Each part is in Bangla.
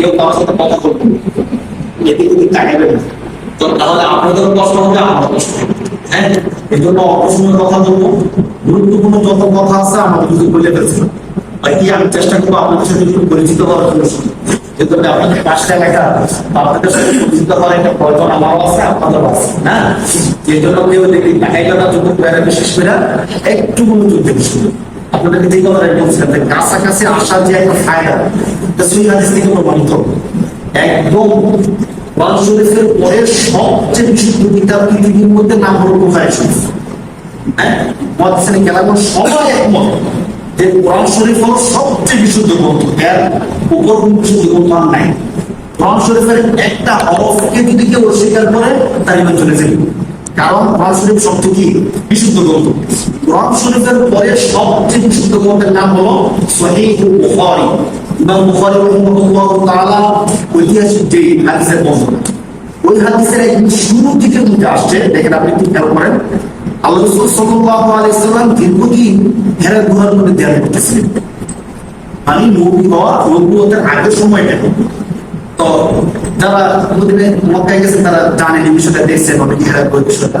কেউ কারোর সাথে কথা বলবে ওদিক তাকাবে না। তো তাহলে আপনাদের কষ্ট হবে, আমার কষ্ট হ্যাঁ? এই জন্য কথা বলব। গুরুত্বপূর্ণ যত কথা আছে বলে ফেলছি। বাকি আমি চেষ্টা করব আপনাদের সাথে একটু পরিচিত হওয়ার জন্য। আমি আপনাদের পাঁচটা আপনাদের সাথে পরিচিত হওয়ার একটা প্রয়োজন আমারও আছে আপনাদেরও আছে এই জন্য কেউ দেখি বিশেষ করে, একটু আপনাদেরকে যে কথাটা বলছিলাম যে কাছাকাছি আসা যে একটা ফায়দা সুই হাদিস থেকে প্রমাণিত একদম কোরআন শরীফের সবচেয়ে পৃথিবীর মধ্যে নাম হলো শরীফ হ্যাঁ বিশুদ্ধ একটা অস্বীকার করে চলে কারণ শরীফ সবচেয়ে কি? বিশুদ্ধ গ্রন্থ কোরআন শরীফের পরে সবচেয়ে বিশুদ্ধ গ্রন্থের নাম হলো সহিহ বুখারী। ইমাম বুখারী রাহিমাহুল্লাহ তাআলা ঐতিহাসিক যে হাদিসের বর্ণনা, ওই হাদিসের একদম শুরুর দিকে মধ্যে আসছে, দেখেন আপনি একটু খেয়াল করেন। আল্লাহ রসুল সাল্লাল্লাহু আলাইহি সাল্লাম দীর্ঘদিন হেরা গুহার মধ্যে ধ্যান করতেছিলেন। মানে নবী হওয়া নবুয়তের আগের সময়টা। তো যারা মদিনে মক্কায় গেছে, তারা জানেন এই বিষয়টা, দেখছেন অনেক হেরা গুহার বিষয়টা।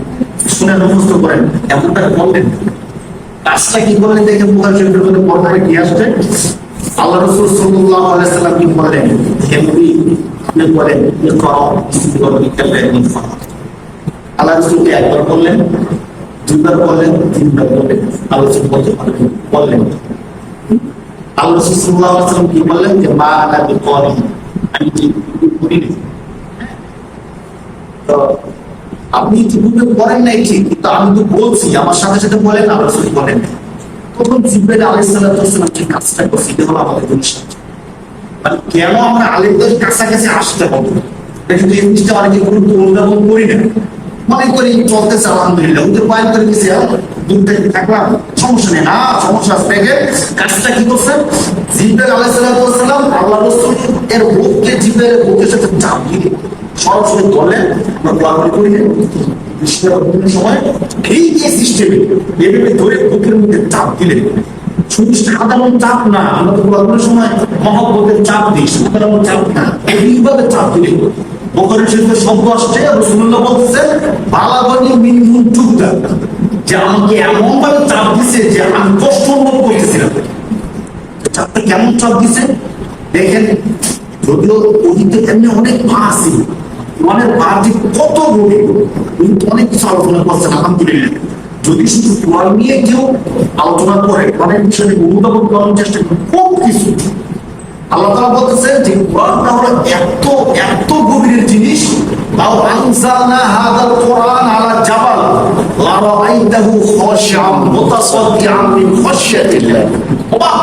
শুনে মুখস্থ করেন, এমনটা বললেন। কাজটা কি করলেন দেখে বুখারী শরীফের মধ্যে পর্দায় কি আসছে? আল্লাহ রাসূল সাল্লাল্লাহু আলাইহি সাল্লাম কি বলেন হে আপনি বলেন আল্লাহ রাসূলকে একবার বললেন, দুইবার বললেন, তিনবার বললেন, আল্লাহ রাসূল বললেন। আল্লাহ রাসূল সাল্লাল্লাহু আলাইহি সাল্লাম কি বললেন? যে, মা বিকারি আমি করি তো আপনি ইতিপূর্বে করেন নাই ঠিক, কিন্তু আমি তো বলছি, আমার সাথে সাথে বলেন আল্লাহ রাসূল বলেন। তখন জিব্রাইল আলাইহিস সালাম যে কাজটা করছে, এটা হলো আমাদের জন্য মানে কেন আমরা আলেমদের কাছাকাছি আসতে হবে? কিন্তু এই জিনিসটা অনেকে গুরুত্ব অনুধাবন করি না। মনে করি চলতেছে আলহামদুলিল্লাহ ওদের বয়ান করে দিয়েছে দূর থেকে থাকলাম সমস্যা নেই। না, সমস্যা দেখে কাজটা কি করছে? জিব্রাইল আলাইহিস সালাম আল্লাহ রাসূল এর বুককে জিব্রাইলের বুকের সাথে চাপ দিয়ে সরাসরি বললেন আমরা দোয়া করি না বিশ্বের বিভিন্ন সময় এই যে আমাকে এমন ভাবে চাপ দিছে যে আমি কষ্ট অনুভব করতেছিলাম। চাপটা কেমন চাপ দিছে? দেখেন, যদিও অতীতে এমনি অনেক পা আছে পা যে কত গভীর কিন্তু অনেক কিছু আলোচনা করছেন, আলহামদুলিল্লাহ। যদি শুধু কোরআন নিয়ে কেউ আলোচনা করে অনেক বিষয় অনুধাবন করার চেষ্টা করে, খুব কিছু। আল্লাহ তাআলা বলতেছেন যে, কোরআনটা হলো এত এত গভীরের জিনিস, লাউ আনজালনা হাদাল কোরআন আলা জাবাল মিন অবাক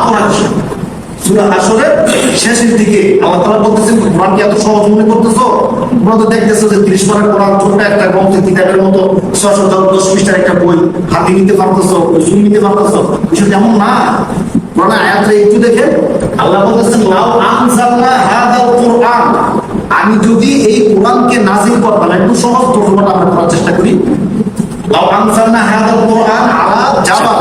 সূরা হাসরের শেষের দিকে আল্লাহ তাআলা বলতেছেন কোরআন কি এত সহজ মনে করতেছো? তোমরা তো দেখতেছো যে 30 পারা কোরআন ছোট একটা গ্রন্থ কিতাবের মতো 600 দশ পৃষ্ঠার একটা বই হাতে নিতে পারতেছো জুম নিতে পারতেছো। বিষয়টা এমন না। কোরআন আয়াতটা একটু দেখে আল্লাহ বলতেছেন, লাউ আনজালনা হাদাল কোরআন। আমি যদি এই কোরআনকে নাজিল করতাম একটু সহজ তর্জমাটা আমরা করার চেষ্টা করি। লাউ আনজালনা হাদাল কোরআন আলা জাবাল।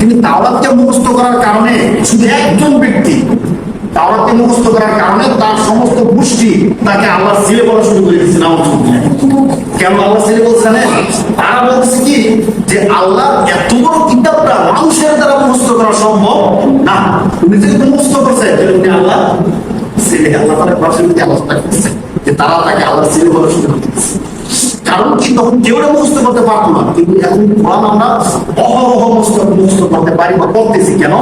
তিনি তাওরাতকে মুখস্থ করার কারণে শুধু একজন ব্যক্তি তাওরাতকে মুখস্থ করার কারণে তার সমস্ত গোষ্ঠী তাকে আল্লাহ ছেলে বলা শুরু করে দিয়েছে, নাউজুবিল্লাহ। কেন আল্লাহ ছেলে বলছে জানেন তারা বলছে কি যে আল্লাহ এত বড় কিতাবটা মানুষের দ্বারা মুখস্থ করা সম্ভব? না উনি যেহেতু মুখস্থ করছে উনি আল্লাহ ছেলে আল্লাহ তারা আলোচনা করছে যে তারা তাকে আল্লাহ ছেলে বলা শুরু করে দিয়েছে। কারণ তখন কেউ করতে পারতো না। কিন্তু এখন কোরআন আমরা অহরহ করতে পারি বা করতেছি। কেন?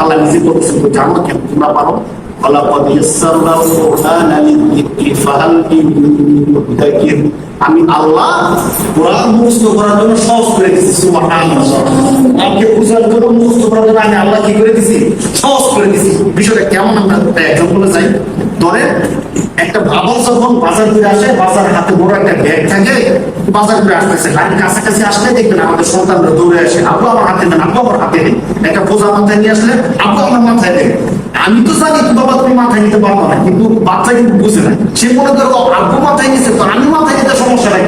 আল্লাহ নিজে তো জানো কেন? তোমরা পারো? আমি আল্লাহ কোরআন করার জন্য সহজ করে দিছি আমাকে বুঝার জন্য করার জন্য আমি আল্লাহ কি করে দিছি? সহজ করে দিছি। বিষয়টা কেমন আমরা একজন বলে চাই ধরেন যখন বাজার করে আসে, বাজার হাতে বড় একটা ব্যাগ থাকে, বাজার করে আসতেছে, গাড়ির কাছাকাছি আসলে দেখবেন আমাদের সন্তানরা দৌড়ে আসে আমার হাতে দেন আমার হাতে একটা বোঝা মাথায় নিয়ে আসলে আমার মাথায় আমি তো জানি বাবা, তুমি মাথায় নিতে পারব না। কিন্তু বাচ্চা কিন্তু বুঝে না। সে মনে করো আব্বু মাথায় নিচ্ছে তো আমি মাথায় নিতে সমস্যা নাই।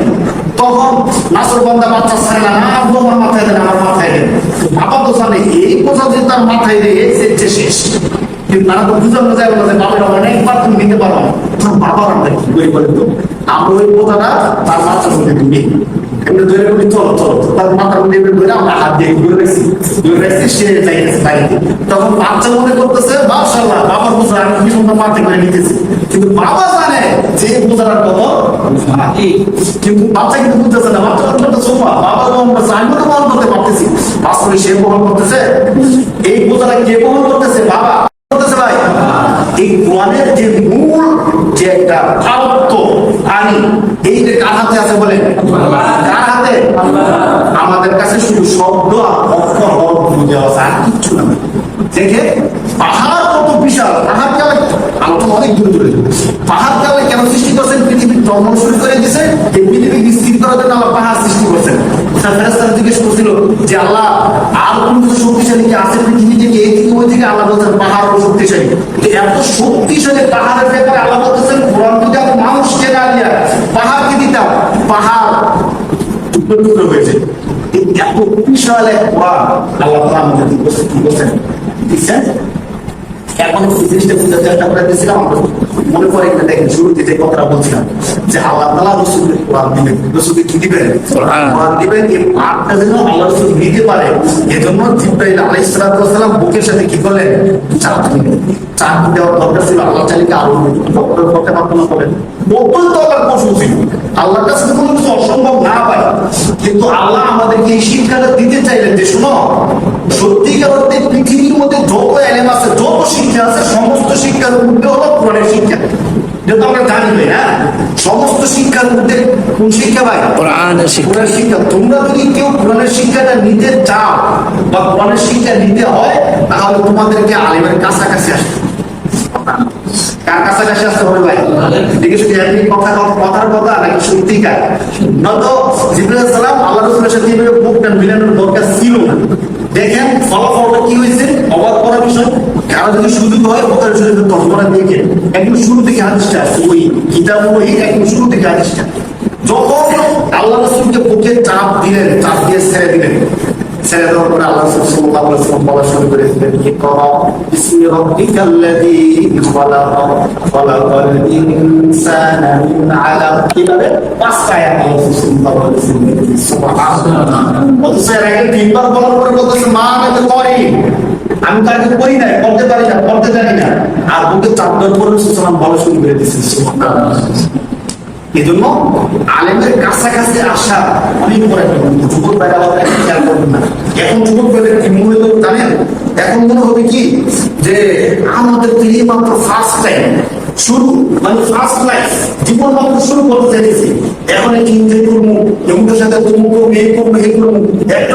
তখন নাসর বন্ধা বাচ্চা ছাড়ে না আব্বু, আমার মাথায় দেন, আমার মাথায় দেন। বাবা তো জানে, এই বোঝা যদি তার মাথায় দেয় সে শেষ। তারা তো যায় অনেকবার তুমি পারো। বাবার আমরা কি করি বলে তো? ওই বোঝাটা তার মাথার মধ্যে এমনি ধরে বলি তার মাথার মধ্যে এমনি ধরে আমরা হাত দিয়ে ঘুরে ঘুরে সে যাইতেছে বাড়িতে তখন বাচ্চা মনে করতেছে বাবার আমি কি সুন্দর করে নিতেছি? কিন্তু বাবা জানে যে কত কিন্তু বাচ্চা কিন্তু বুঝতেছে না। বাচ্চা তো সোফা। বাবা বহন আমি তো বহন করতে পারতেছি। বাস্তবে সে বহন করতেছে। এই বোঝাটা কে বহন করতেছে? বাবা। করতেছে এই কোরআনের যে মূল যে একটা ভারত্ব আনি এই যে কার হাতে আছে বলে কার হাতে? আমাদের কাছে শুধু শব্দ আর অক্ষর বুঝে আছে আর কিচ্ছু না। দেখে পাহাড় কত বিশাল, পাহাড় কালে আলোচনা অনেক দূরে দূরে পাহাড় কালে কেন সৃষ্টি করছেন পৃথিবীর জন্ম শুরু করে দিয়েছে? এই পৃথিবী স্থির করার জন্য আল্লাহ পাহাড় সৃষ্টি করছেন। ফেরেস্তারা জিজ্ঞেস করছিল যে, আল্লাহ, আর কোন কিছু শক্তিশালী কি আছে পৃথিবী থেকে? এই থেকে ওই থেকে আল্লাহ বলছেন, পাহাড় শক্তিশালী। তো এত শক্তিশালী পাহাড়ের ব্যাপারে আল্লাহ বলতেছেন, কোরআন যদি আমি মানুষকে না দিয়া পাহাড়কে দিতাম, পাহাড় টুকরো হয়েছে। এত বিশাল এক কোরআন, আল্লাহ আমাদের কি করছেন এখন জিনিসটা চেষ্টা করে দিয়েছিলাম আমরা মনে কিনা দেখেন শুরুতে যে কথাটা বলছিলাম যে আল্লাহ তালা রসুলকে কোরআন দিবেন। রসুলকে কি দিবেন? কোরআন। দিবেন এই পাঠটা যেন আল্লাহ রসুল নিতে পারে। এজন্য জিব্রাইল আলাইহিস সালাম বুকের সাথে কি করলেন? চাপ দিলেন। চাপ দেওয়ার দরকার ছিল আল্লাহ চালিকে আরও করতে করেন অত্যন্ত ছিল আল্লাহর কাছে কোনো কিছু অসম্ভব না পায় কিন্তু আল্লাহ আমাদেরকে এই শিক্ষাটা দিতে চাইলেন যে শুনো সত্যিকার অর্থে পৃথিবীর মধ্যে যত এলেম আছে যত শিক্ষা আছে সমস্ত শিক্ষার মধ্যে হলো কোরআনের শিক্ষা। যেটা আমরা জানি ভাই না সমস্ত শিক্ষার মধ্যে কোন শিক্ষা ভাই? কোরআনের শিক্ষা। শিক্ষা। তোমরা যদি কেউ কোরআনের শিক্ষাটা নিতে চাও বা কোরআনের শিক্ষা নিতে হয় তাহলে তোমাদেরকে আলিমের কাছাকাছি আসতে কার কাছাকাছি আসতে হবে ভাই? শুধু কথা কথার কথা নাকি সত্যিকার? নয়তো জিবরাইল সালাম আল্লাহ রসুলের সাথে এভাবে বুকটা মিলানোর দরকার ছিল না। দেখেন ফলাফলটা কি হয়েছে? অবাক করার বিষয়। কারও যদি সুযোগ হয় ওখানে শরীফের তর্জমা দেখেন একদম শুরু থেকে হাদিসটা ওই কিতাব ওই একদম শুরু থেকে হাদিসটা যখন আল্লাহ রসুলকে বুকে চাপ দিলেন, চাপ দিয়ে ছেড়ে দিলেন ছেড়ে দেওয়ার পরে আল্লাহ রসুল সাল্লাল্লাহু আলাইহি ওয়াসাল্লাম বলা শুরু করে দিলেন ইকরা বিসমি রাব্বিকাল্লাযী খলাক। খলাকাল ইনসানা মিন আলাক কীভাবে? পাঁচটা আয়াত আল্লাহ সাল্লাল্লাহু আলাইহি ওয়াসাল্লাম সুবহানাল্লাহ। অথচ আগে তিনবার বলার পরে বলতেছে মা আমি তো করি। আমি করি নাই করতে পারি না করতে জানি না। আর বুকে চাপ দেওয়ার পরে রসুল বলা শুরু করে সুবহানাল্লাহ। এজন্য আলেমের কাছাকাছি আসা অনেক বড় একটা বন্ধু। যুবক ভাইরা খেয়াল করবেন না। এখন যুবক ভাইদের কি হলো জানেন? এখন মনে হবে কি? যে আমাদের তো এই মাত্র ফার্স্ট টাইম শুরু মানে ফার্স্ট লাইফ জীবন মাত্র শুরু করতে চাইছি এখন কি এনজয় করব এমনের সাথে করব এই করব এই করব একটা